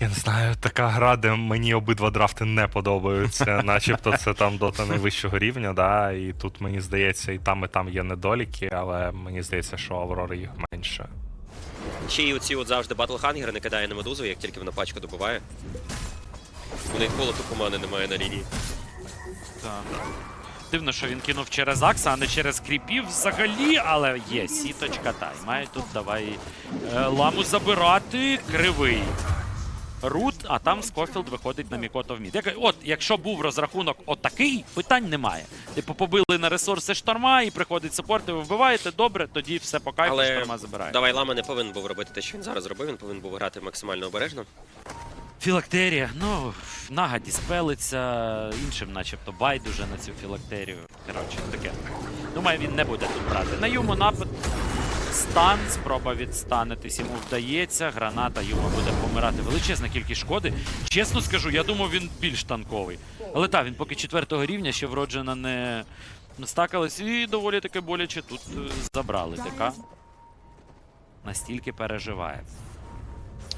Я не знаю, така гра, де мені обидва драфти не подобаються, начебто це там дота найвищого рівня, да, і тут мені здається, і там, і там є недоліки, але мені здається, що Аврори їх менше. Ще й оці от завжди батлхангери не кидає на медузу, як тільки вона пачку добиває. У них колоту команди немає на лінії. Так. Дивно, що він кинув через Акса, а не через кріпів взагалі, але є сіточка, та й має тут давай е, ламу забирати кривий. Рут, а там Скофілд виходить на Мікото в мід. Як- От, якщо був розрахунок отакий, питань немає. Типу побили на ресурси шторма і приходить саппорт, і ви вбиваєте, добре, тоді все по кайфу, Але шторма забирає. Давай Лама не повинен був робити те, що він зараз робив, він повинен був грати максимально обережно. Філактерія, ну, нага діспелиться іншим, начебто, байдуже на цю філактерію. Коротше, таке. Думаю, він не буде тут брати. На Юму напад. Стан, спроба відстанетись йому вдається. Граната Юма буде помирати. Величезна кількість шкоди. Чесно скажу, я думав, він більш танковий. Але так, він поки четвертого рівня ще вроджена не стакалась і доволі таки боляче тут е, забрали. ДК настільки переживає.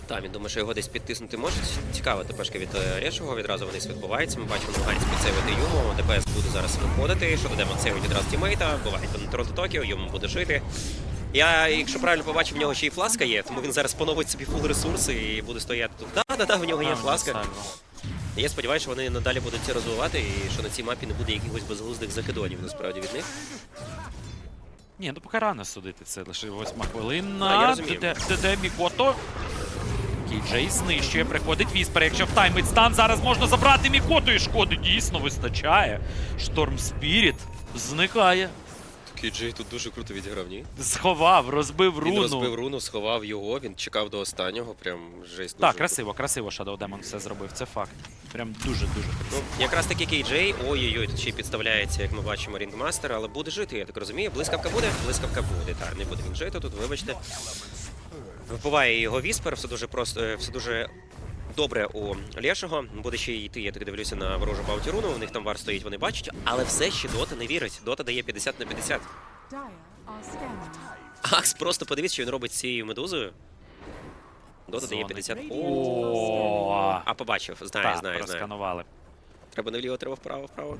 Так, він думає, що його десь підтиснути можуть. Цікаво, тепешка від е, Решого, відразу вони відбуваються. Ми бачимо, намагається підсейвити Юму. ДПС буде зараз виходити. Що Демон сейвить відразу тімейта, буває на Токіо, Юму буде жити. Я, якщо правильно побачив, в нього ще й фласка є, тому він зараз поновить собі фул ресурси і буде стояти тут. Да, да, да, в нього є фласка. Я сподіваюся, що вони надалі будуть це розвивати і що на цій мапі не буде якихось безглуздих закидонів насправді від них. Ні, ну поки рано судити, це лише восьма хвилина. де Мікото. Кіджей знищує, приходить Віспер. Якщо втаймить стан, зараз можна забрати Мікото і шкоди дійсно вистачає. Шторм Спіріт зникає. Кіджей тут дуже круто відіграв, ні? Сховав, розбив Він руну. розбив руну, сховав його, він чекав до останнього, прям жесть. Так, дуже красиво, красиво Shadow Demon все зробив, це факт. Прям дуже-дуже Ну, якраз таки Кейджей, ой-ой-ой, тут ще й підставляється, як ми бачимо, Рінгмастер, але буде жити, я так розумію. Блискавка буде? Блискавка буде. Так, не буде він жити тут, вибачте. Вбиває його Віспер, все дуже просто, е, все дуже добре у Лешого. Буде ще йти, я так дивлюся на ворожу баутіруну. у них там вар стоїть, вони бачать, але все ще Дота не вірить. Дота дає 50 на 50. Dire are scanning. Акс просто подивіться, що він робить з цією медузою. Дота дає 50. О, а побачив, знає, знаю, знає, знає. просканували. Треба не вліво, треба вправо, вправо.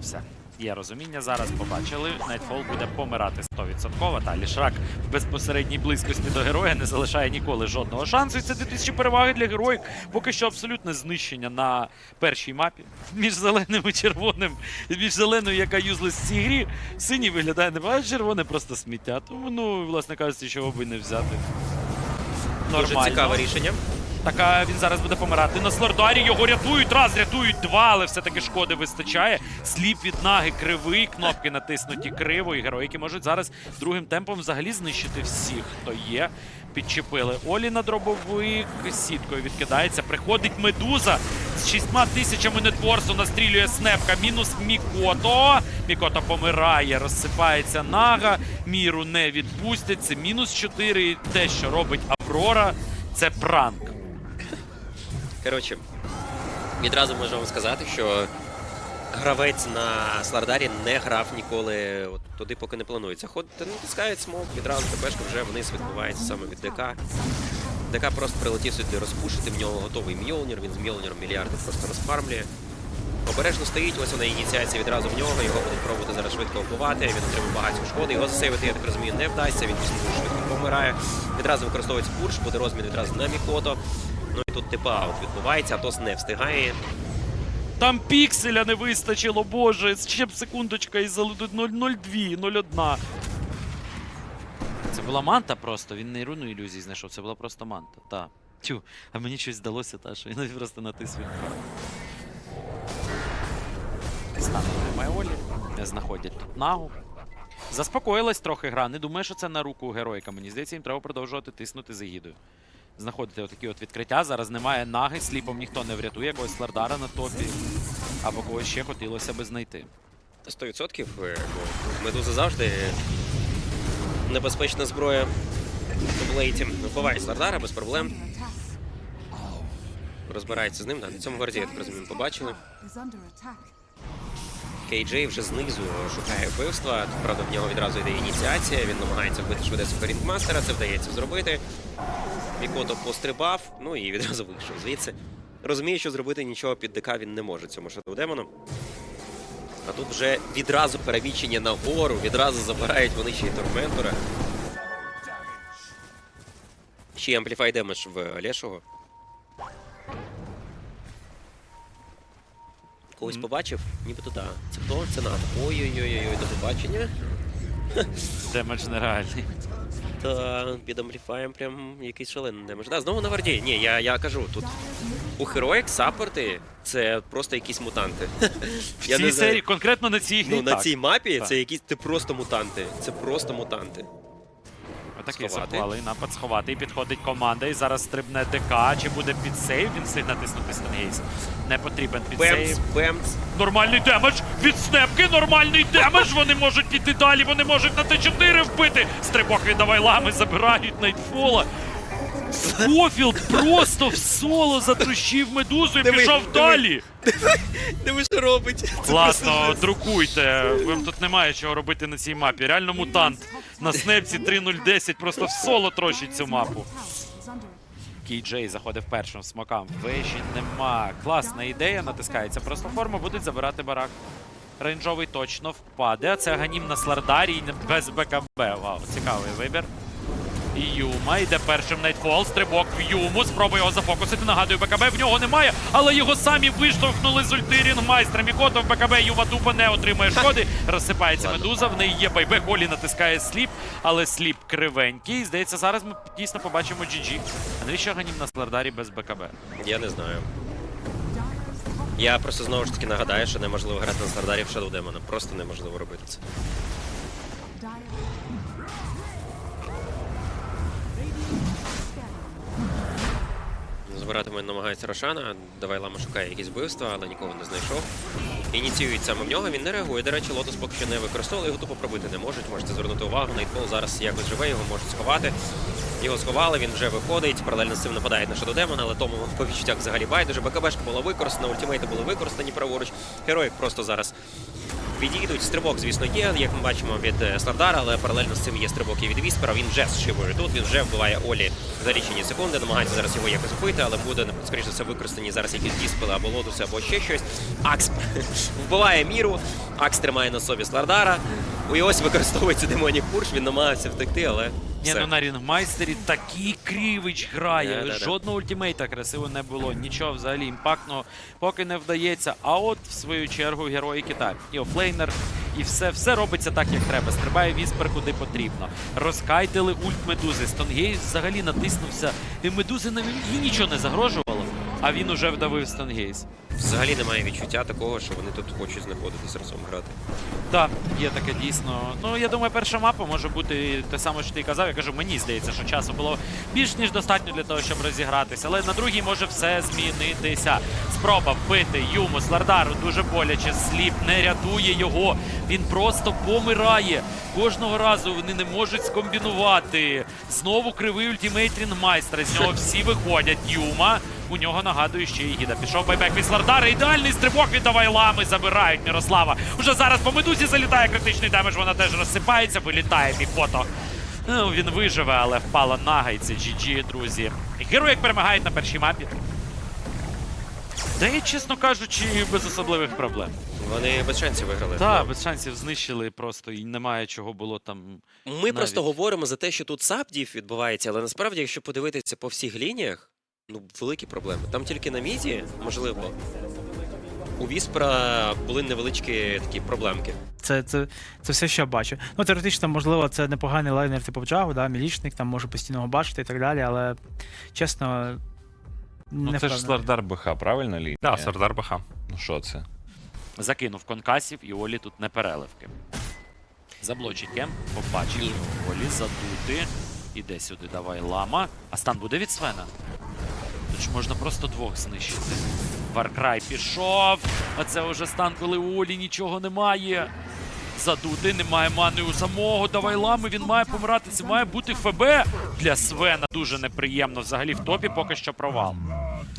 Все. Є розуміння, зараз побачили. Найтфол буде помирати 100%. Та Лішрак в безпосередній близькості до героя не залишає ніколи жодного шансу. І це 2000 переваги для героїв. Поки що абсолютне знищення на першій мапі. Між зеленим і червоним, між зеленою, яка юзлес в цій грі, синій виглядає не а червоне просто сміття. Тому, ну, власне кажучи, чого би не взяти. Дуже цікаве рішення. Така він зараз буде помирати. На Слордарі його рятують, раз рятують два, але все-таки шкоди вистачає. Сліп від наги кривий, кнопки натиснуті криво, і героїки можуть зараз другим темпом взагалі знищити всіх, хто є. Підчепили Олі на дробовик, сіткою відкидається. Приходить медуза з шістьма тисячами нетворсу, настрілює снепка. Мінус Мікото. Мікото помирає, розсипається нага. Міру не відпустять. Це мінус 4. І те, що робить Аврора, це пранк. Коротше, відразу можу вам сказати, що гравець на Слардарі не грав ніколи от туди, поки не планується. Ходити, натискають смок, відразу ТПшка вже вниз відбувається саме від ДК. ДК просто прилетів сюди розпушити, в нього готовий Мьолнір, він з Мьолніром мільярди просто розфармлює. Обережно стоїть, ось вона ініціація відразу в нього, його будуть пробувати зараз швидко вбивати, він отримав багато шкоди, його засейвити, я так розумію, не вдасться, він після дуже швидко помирає. Відразу використовується пурш, буде розмін відразу на Мікото. Ну і тут типа аут відбувається, Атос не встигає. Там пікселя не вистачило, боже, ще б секундочка і залетуть 002, 0,1. Це була манта просто, він не руну ілюзій знайшов, це була просто манта. Та. Тю, а мені щось здалося, та, що він просто натис від Стане немає Олі, не знаходять тут нагу. Заспокоїлась трохи гра. Не думаю, що це на руку героїка. Мені здається, їм треба продовжувати тиснути за гідою. Знаходити отакі от відкриття. Зараз немає наги, сліпом ніхто не врятує, якогось Слардара на топі. Або когось ще хотілося би знайти. 100% е, медуза завжди небезпечна зброя у блейті. Вбиває Слардара без проблем. Розбирається з ним. На цьому гвардії, я так розумію, побачили. Кейджей вже знизу шукає вбивства. Тут, правда, в нього відразу йде ініціація. Він намагається вбити швидесенько рінгмастера. Це вдається зробити. Мікото пострибав, ну і відразу вийшов звідси. Розуміє, що зробити нічого під ДК він не може цьому шату демону. А тут вже відразу переміщення на гору, відразу забирають вони ще й Торментора. Ще й Amplify демедж в Лешого. Когось побачив? Нібито так. Це хто? Це НАТО. Ой-ой-ой, до побачення. Демедж нереальний. Та під ампліфаєм прям якийсь шалений демедж. Да, знову на варді. Ні, я, я кажу, тут у Heroic саппорти це просто якісь мутанти. В Я цій не знаю. серії, конкретно на цій грі Ну, на так. цій мапі Так. це якісь це просто мутанти. Це просто мутанти. Отакий захвалий напад сховати. І підходить команда. І зараз стрибне ДК. Чи буде підсейв? Він встиг натиснути Стенгейс. Не потрібен підсейв. Бемц. Нормальний демедж від снепки, нормальний демедж. Вони можуть піти далі, вони можуть на Т4 вбити. Стрибок від Авайлами забирають Найтфола. Скофілд просто в соло затрущив медузу і Диви, пішов диви. далі. Диви, що робить? Це просто Ладно, жесть. друкуйте. Вам тут немає чого робити на цій мапі. Реально мутант. На снепці 3.010 просто в соло трощить цю мапу. Кій Джей заходив першим смокам. Вежі нема. Класна ідея, натискається. Просто форма будуть забирати барак. Рейнджовий точно впаде. А це ганім на Слардарі без БКБ. Вау, цікавий вибір. І Юма йде першим Найтфол, стрибок в Юму, спробує його зафокусити. Нагадую, БКБ в нього немає, але його самі виштовхнули з ульти рінгмайстра. Мікото в БКБ Юма тупо не отримує шкоди. Розсипається медуза, в неї є байбек. Олі натискає сліп, але сліп кривенький. Здається, зараз ми дійсно побачимо GG. А навіщо ганім на Слардарі без БКБ? Я не знаю. Я просто знову ж таки нагадаю, що неможливо грати на Стардарі в Shadow Demon. Просто неможливо робити це. Збиратиме намагається Рошана. Давай лама шукає якісь вбивства, але нікого не знайшов. Ініціюють саме в нього, він не реагує. До речі, Лотос поки що не використовували, його тупо пробити не можуть. Можете звернути увагу. Найтфол зараз якось живе, його можуть сховати. Його сховали, він вже виходить. Паралельно з цим нападають на Demon, але тому по відчуттях взагалі байдуже. БКБшка була використана, ультимейти були використані праворуч. Героїк просто зараз Відійдуть. Стрибок, звісно, є, як ми бачимо від е, Слардара, але паралельно з цим є стрибок і від Віспера. Він вже зшивує тут, він вже вбиває Олі за лічені секунди, намагається зараз його якось вбити, але буде, скоріше все, використані зараз якісь діспели або лотуси, або ще щось. Акс вбиває міру, Акс тримає на собі Слардара. І ось використовується демонік Пурш, він намагався втекти, але. Ні, ну на рінгмайстері такий кривич грає. Да-да-да. Жодного ультимейта красиво не було. Нічого взагалі імпактного поки не вдається. А от в свою чергу герої Китаю. І офлейнер, і все, все робиться так, як треба. Стрибає віспер куди потрібно. Розкайтили ульт медузи. Стонгейс взагалі натиснувся. І медузи навіть їй нічого не загрожувало. А він уже вдавив Стонгейс. Взагалі немає відчуття такого, що вони тут хочуть знаходитись разом грати. Так, є таке дійсно. Ну я думаю, перша мапа може бути те саме, що ти казав. Я кажу, мені здається, що часу було більш ніж достатньо для того, щоб розігратися. Але на другій може все змінитися. Спроба вбити Юму з Лардару дуже боляче. Сліп не рятує його. Він просто помирає. Кожного разу вони не можуть скомбінувати. Знову кривий ультимейт Рінгмайстра. З нього всі виходять. Юма. У нього нагадую ще і гіда. Пішов байбек від Слардара. Ідеальний стрибок від Давайлами. Забирають Мірослава. Уже зараз по медузі залітає критичний демедж. Вона теж розсипається, вилітає Мікото. Ну, він виживе, але впала нага, і це GG, друзі. Герої перемагають на першій мапі. Та й, чесно кажучи, без особливих проблем. Вони без шансів виграли. Так, без шансів знищили просто і немає чого було там. Ми Навіть. просто говоримо за те, що тут сапдів відбувається, але насправді, якщо подивитися по всіх лініях, ну великі проблеми. Там тільки на міді, можливо, у Віспера були невеличкі такі проблемки. Це, це, це все, що я бачу. Ну, теоретично, можливо, це непоганий лайнер типу Джагу, да, мілічник, там може постійно його бачити і так далі, але чесно. Ну, не це ж. Слардар БХ, правильно лінія? Да, Сардар БХ. Ну що це? Закинув конкасів, і Олі тут не переливки. Заблочить кем, побачив Олі задути. Іде сюди, давай лама. А стан буде від Свена. Ж можна просто двох знищити. Варкрай пішов. А це вже стан, коли у Олі нічого немає. Задути, немає мани у самого. Давай лами, він має помирати. Це має бути ФБ. Для Свена дуже неприємно. Взагалі в топі поки що провал.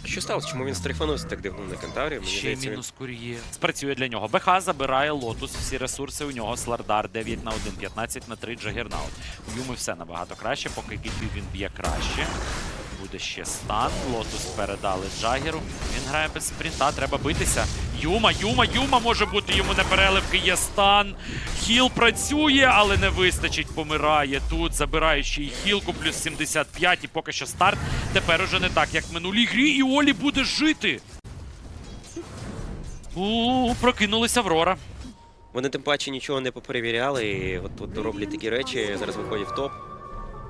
Що сталося? Чому він стрейфанувся так дивно на кентаврі? Мені Ще здається, він- мінус кур'є. Спрацює для нього. БХ забирає лотус, всі ресурси у нього Слардар 9 на 1, 15 на 3 Джагернаут. У Юми все набагато краще, поки Кітві він б'є краще. Буде ще стан. Лотус передали Джагеру. Він грає без спринта, треба битися. Юма, Юма, Юма може бути йому не переливки. Є стан. Хіл працює, але не вистачить. Помирає тут, забираючи і хілку, плюс 75. І поки що старт. Тепер уже не так, як в минулій грі. І Олі буде жити. У, прокинулися Аврора. Вони тим паче нічого не поперевіряли, і от, от роблять такі речі, зараз виходять в топ.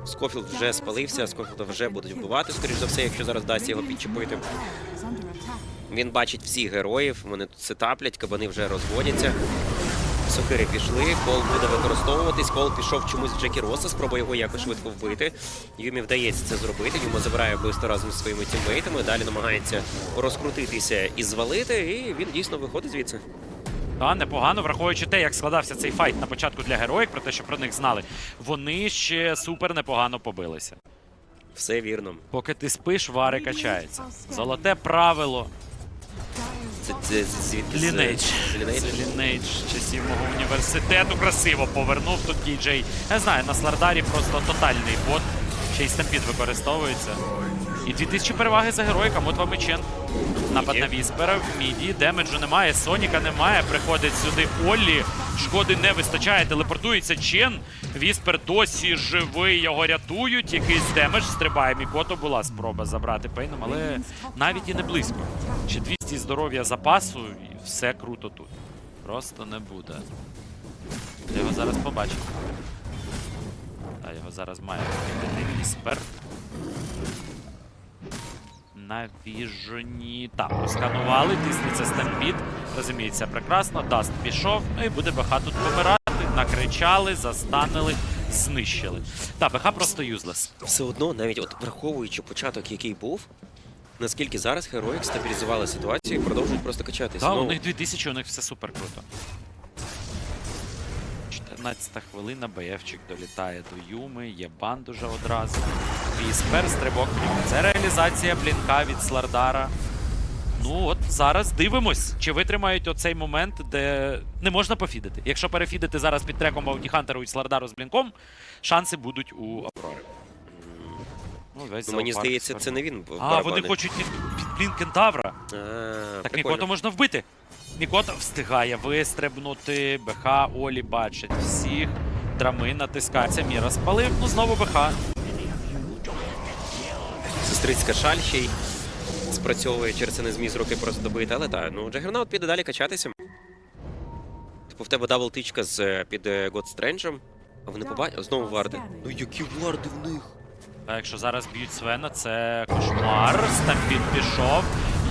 Скофілд вже спалився, Скофілда вже будуть вбивати, скоріш за все, якщо зараз дасть його підчепити. Він бачить всіх героїв, вони тут сетаплять, кабани вже розводяться. Сокири пішли, кол буде використовуватись. Кол пішов чомусь в Джекі Роса, спробує його якось швидко вбити. Юмі вдається це зробити. Юма забирає вбивство разом зі своїми тіммейтами. Далі намагається розкрутитися і звалити, і він дійсно виходить звідси. Та непогано, враховуючи те, як складався цей файт на початку для героїк, про те, що про них знали, вони ще супер непогано побилися. Все вірно. Поки ти спиш, вари качаються. Золоте правило. Це, це звідки? Лінейдж. Це Лінейдж часів мого університету красиво повернув тут Кіджей. Я знаю, на Слардарі просто тотальний бот. Ще й стампід використовується. І 2000 переваги за героїком, от вам і чен. Напад на Віспера в міді, демеджу немає, Соніка немає, приходить сюди Оллі, шкоди не вистачає, телепортується Чен. Віспер досі живий, його рятують, якийсь демедж стрибає. Мікото була спроба забрати пейном, але навіть і не близько. Ще 200 здоров'я запасу, і все круто тут. Просто не буде. Його зараз побачив. Та його зараз має помітити Віспер. На віжені. Так, просканували, тиснеться стампід. Розуміється, прекрасно. Даст пішов, ну і буде БХ тут помирати. Накричали, застанили, знищили. Та, БХ просто юзлес. Все одно, навіть от враховуючи початок, який був, наскільки зараз героїк стабілізували ситуацію і продовжують просто качатися. Так, Ну, у них 2000, у них все супер круто. 14 хвилина, БФчик долітає до Юми, є банд уже одразу. Віспер, стрибок. Це реалізація блінка від Слардара. Ну от зараз дивимось, чи витримають оцей момент, де не можна пофідити. Якщо перефідити зараз під треком Аудіхантеру і Слардару з блінком, шанси будуть у Аврори. Ну, весь ну, мені здається, це не він. А, вони хочуть блін Кентавра. Так прикольно. Мікото можна вбити. Мікото встигає вистрибнути. БХ Олі бачить всіх. Драми натискається. Міра спалив. Ну знову БХ. Сестрицька шаль ще й спрацьовує через це не зміг з руки просто добити, але так, ну Джагернаут піде далі качатися. Типу в тебе дабл тичка з е, під е, Strange, а вони побачили. Знову варди. Ну які варди в них? А якщо зараз б'ють Свена, це кошмар. Стампід пішов.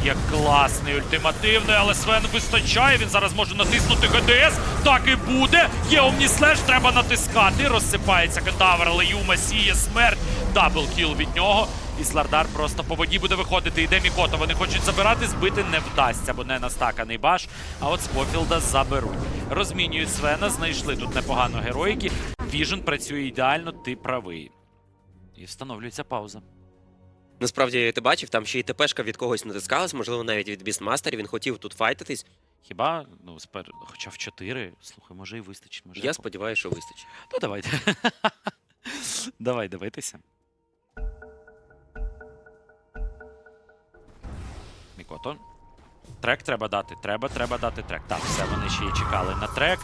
Є класний, ультимативний, але Свен вистачає. Він зараз може натиснути ГДС. Так і буде. Є Омніслеш, треба натискати. Розсипається кентавр, але Юма сіє смерть. Дабл кіл від нього. І Слардар просто по воді буде виходити. Йде Мікото. Вони хочуть забирати, збити не вдасться, бо не настаканий баш. А от Скофілда заберуть. Розмінюють Свена, знайшли тут непогано героїки. Віжен працює ідеально, ти правий. І встановлюється пауза. Насправді ти бачив, там ще й ТПшка від когось натискалась, можливо, навіть від Бістмастера. Він хотів тут файтитись. Хіба, ну, спер... хоча в 4, слухай, може і вистачить. Може Я сподіваюся, що вистачить. Ну, давайте. Давай дивитися. Мікото. Трек треба дати. Треба, треба дати трек. Так, все, вони ще й чекали на трек.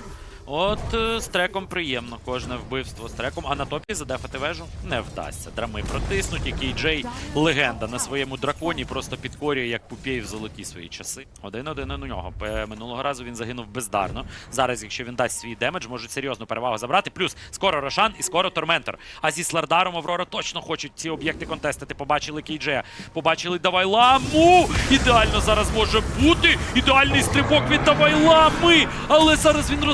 От е, з треком приємно. Кожне вбивство з треком, а на топі задефати вежу не вдасться. Драми протиснуть, який Джей легенда на своєму драконі просто підкорює як пупєй в золоті свої часи. Один-один у нього. Минулого разу він загинув бездарно. Зараз, якщо він дасть свій демедж, можуть серйозну перевагу забрати. Плюс скоро Рошан і скоро Торментор. А зі Слардаром Аврора точно хочуть ці об'єкти контестити. Побачили Кейджея, побачили Давайламу. Ідеально зараз може бути. Ідеальний стрибок від Давайлами. Але зараз він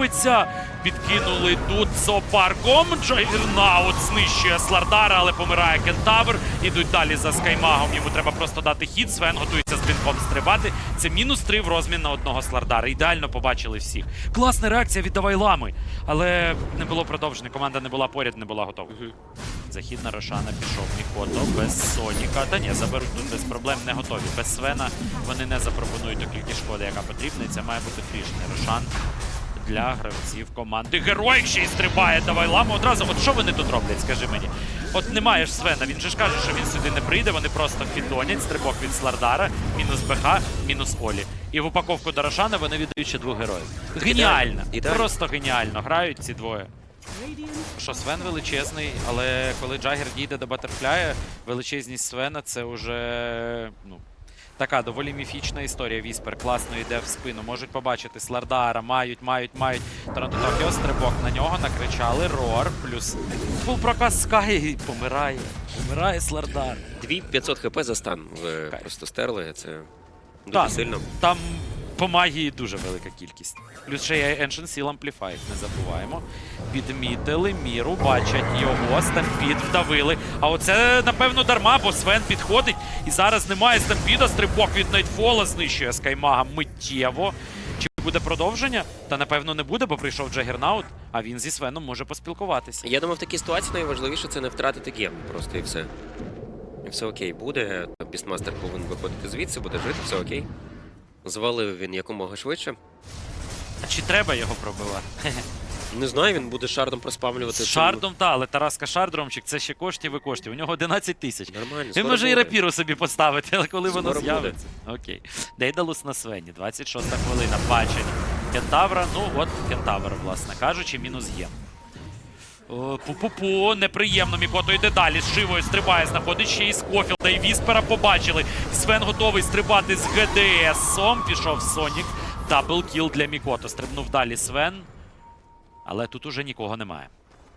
розсипеться. Підкинули тут зоопарком. Джайрнаут знищує Слардара, але помирає Кентавр. Ідуть далі за Скаймагом. Йому треба просто дати хід. Свен готується з блінком стрибати. Це мінус три в розмін на одного Слардара. Ідеально побачили всіх. Класна реакція від Давайлами. Але не було продовження. Команда не була поряд, не була готова. Захід на Рошана пішов Мікото без Соніка. Та ні, заберуть тут без проблем, не готові. Без Свена вони не запропонують ту кількість шкоди, яка потрібна. І це має бути фрішний Рошан для гравців команди. Герой ще й стрибає, давай ламу одразу. От що вони тут роблять, скажи мені? От немає ж Свена, він же ж каже, що він сюди не прийде, вони просто фідонять, стрибок від Слардара, мінус БХ, мінус Олі. І в упаковку до Рошана вони віддають ще двох героїв. Геніально! Просто геніально грають ці двоє. Що Свен величезний, але коли Джагер дійде до Батерфляя, величезність Свена це вже ну, така доволі міфічна історія. Віспер класно йде в спину. Можуть побачити Слардара, мають, мають, мають. Тарантотокіо, стрибок на нього, накричали Рор, плюс фул проказ Скай і помирає. Помирає Слардар. 2500 хп за стан ви просто стерли. Це дуже Так. сильно. Там по магії дуже велика кількість. Плюс ще є Ancient Seal Amplified, не забуваємо. Підмітили міру, бачать його, стампід вдавили. А оце, напевно, дарма, бо Свен підходить. І зараз немає стампіда, стрибок від Найтфола знищує Скаймага миттєво. Чи буде продовження? Та напевно не буде, бо прийшов Джагернаут, а він зі Свеном може поспілкуватися. Я думаю, в такій ситуації найважливіше це не втратити гем. Просто і все. І все окей буде. Бістмастер повинен виходити звідси, буде жити, все окей. Звалив він якомога швидше. А чи треба його пробивати? Не знаю, він буде шардом проспавлювати. З шардом, та, але Тараска Шардромчик це ще коштів і коштів. У нього 11 тисяч. Нормально. Він може і рапіру собі поставити, але коли воно Скоро буде. з'явиться. Окей. Дейдалус на Свені, 26 хвилина, бачення. Кентавра, ну от Кентавр, власне кажучи, мінус є. О, Пу-пу-пу, неприємно. Мікото йде далі. З шивою стрибає, знаходить ще і Скофілда, і Віспера побачили. Свен готовий стрибати з ГДСом. Пішов Сонік. Даблкіл для Мікото. Стрибнув далі Свен. Але тут уже нікого немає.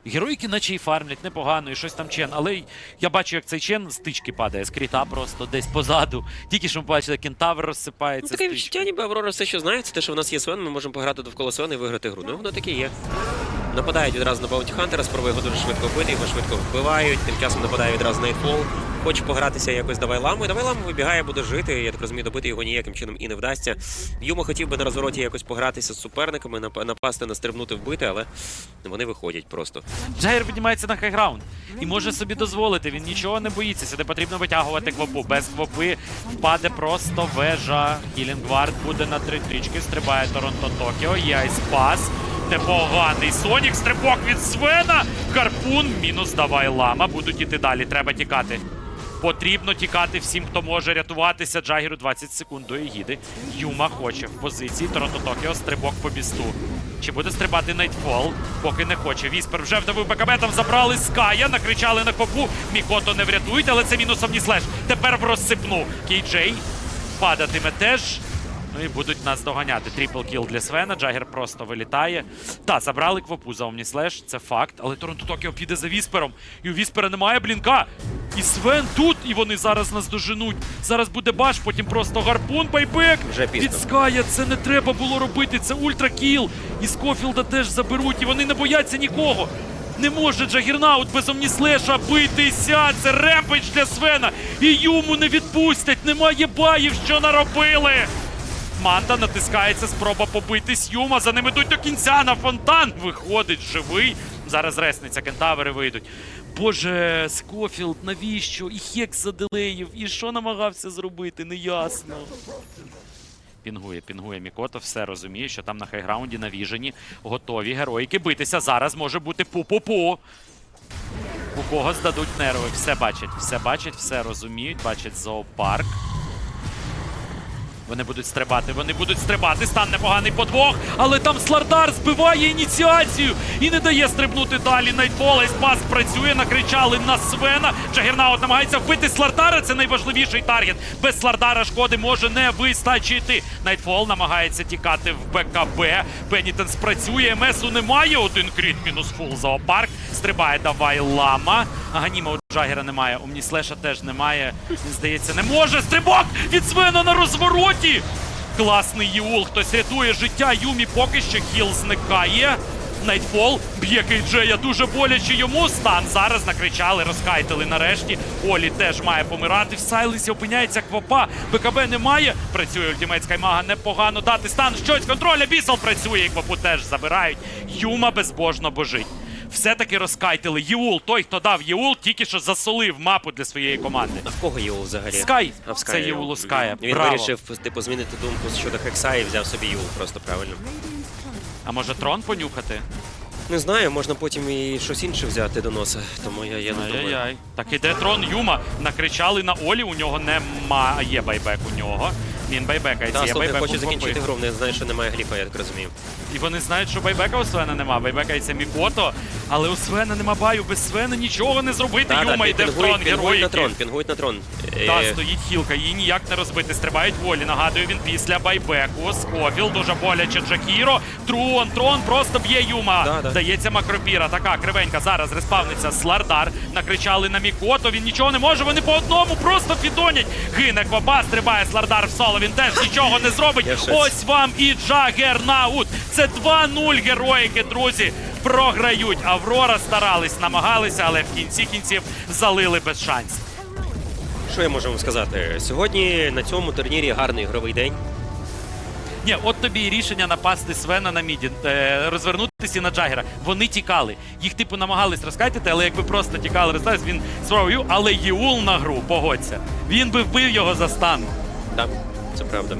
Героїки наче й фармлять непогано, і щось там чен. Але я бачу, як цей чен з тички падає, з кріта просто десь позаду. Тільки що ми бачили, кентавр Ну, розсипається. таке з тички. відчуття, ніби Аврора все, що знає, це те, що в нас є Свен, ми можемо пограти довкола Свена і виграти гру. Ну, воно таке є. Нападають відразу на Баунті Хантера, спробує його дуже швидко вбити, його швидко вбивають, тим часом нападає відразу Найтфол. Хоче погратися якось давай ламу, давай ламу вибігає, буде жити. Я так розумію, добити його ніяким чином і не вдасться. Юма хотів би на розвороті якось погратися з суперниками, нап- напасти, настрибнути, вбити, але вони виходять просто. Джагер піднімається на хайграунд і може собі дозволити. Він нічого не боїться. Сюди потрібно витягувати квопу. Без квопи впаде просто вежа. Гілінгвард буде на три трічки. Стрибає Торонто Токіо. Є айспас. Непоганий Сонік. Стрибок від Свена. Гарпун. Мінус давай лама. Будуть іти далі. Треба тікати. Потрібно тікати всім, хто може рятуватися. Джагеру 20 секунд до Егіди. Юма хоче в позиції. Торонто Токіо стрибок по бісту. Чи буде стрибати Найтфол? Поки не хоче. Віспер вже вдавив БКБ, там забрали Ская, накричали на копу. Мікото не врятують, але це мінус Omnislash. Тепер в розсипну. Кейджей падатиме теж. Ну і будуть нас доганяти. Трипл кіл для Свена. Джагер просто вилітає. Та, забрали квопу за Omnislash, це факт. Але Торонто Токіо піде за Віспером. І у Віспера немає блінка. І Свен тут, і вони зараз нас доженуть. Зараз буде баш, потім просто гарпун, байбек. Вже пізно. Від Ская це не треба було робити. Це ультракіл. І Скофілда теж заберуть, і вони не бояться нікого. Не може Джагернаут без Омніслеша битися. Це репич для Свена. І йому не відпустять. Немає баїв, що наробили. Манта натискається, спроба побитись Юма. За ним ідуть до кінця на фонтан. Виходить живий. Зараз ресниця, кентавери вийдуть. Боже, Скофілд, навіщо? І Хекс заделеїв, і що намагався зробити, неясно. Пінгує, пінгує Мікото, все розуміє, що там на хайграунді навіжені, готові героїки битися. Зараз може бути пу-пу-пу. У кого здадуть нерви, все бачать, все бачать, все розуміють, бачать зоопарк. Вони будуть стрибати, вони будуть стрибати. Стан непоганий по двох, але там Слардар збиває ініціацію і не дає стрибнути далі. Найтфол спас працює, накричали на Свена. Джагернаут намагається вбити Слардара. Це найважливіший таргет. Без Слардара шкоди може не вистачити. Найтфол намагається тікати в БКБ. Пенітенс працює. МСу немає. Один кріт мінус фул зоопарк. Стрибає давай лама. Аганіма у Джагера немає. Омніслеша теж немає. Здається, не може. Стрибок від Свена на розвороті. Класний Юл. Хтось рятує життя. Юмі поки що хіл зникає. Найтфол б'є Кейджея дуже боляче йому. Стан зараз накричали, розкайтили нарешті. Олі теж має помирати. В Сайленсі опиняється квопа. БКБ немає. Працює ультимейт Скаймага непогано дати стан. Щось контроля. Бісел працює. І квопу теж забирають. Юма безбожно божить. Все-таки розкайтили. Єул, той, хто дав Єул, тільки що засолив мапу для своєї команди. А в кого є Юл взагалі? Скай! А в Це Скай Єул у Ская. Він Браво. вирішив типу змінити думку щодо Хекса і взяв собі Юл просто правильно. А може трон понюхати? Не знаю, можна потім і щось інше взяти до носа, тому я, я не думаю. Ай-яй-яй. Так іде трон Юма. Накричали на Олі, у нього немає байбек у нього. Він байбекається, Та, я слухай, байбек хоче у закінчити гру, не знаю, що немає гліфа, я так розумію. І вони знають, що байбека у Свена нема. Байбекається Мікото, але у Свена нема баю. Без Свена нічого не зробити. Та, Юма та, йде в трон, пінгують герої. на трон, пінгують на трон. Та, Е, стоїть хілка, її ніяк не розбити. Стрибають волі. Нагадую, він після байбеку. Скофіл дуже боляче Джакіро. Трон, трон просто б'є Юма. Да, да. Дається макропіра. Така кривенька. Зараз респавниться Слардар. Накричали на Мікото. Він нічого не може. Вони по одному просто фідонять. Гине Кваба, стрибає Слардар в соло. Він теж нічого не зробить. Ось вам і Джагернаут. Це 2-0 героїки, друзі. Програють. Аврора старались, намагалися, але в кінці кінців залили без шансів. Що я можу вам сказати? Сьогодні на цьому турнірі гарний ігровий день. Ні, от тобі і рішення напасти Свена на міді, е, розвернутися на Джагера. Вони тікали. Їх типу намагались розкатити, але якби просто тікали розкатити, він спробував, але Єул на гру, погодься. Він би вбив його за стан. Так, це правда.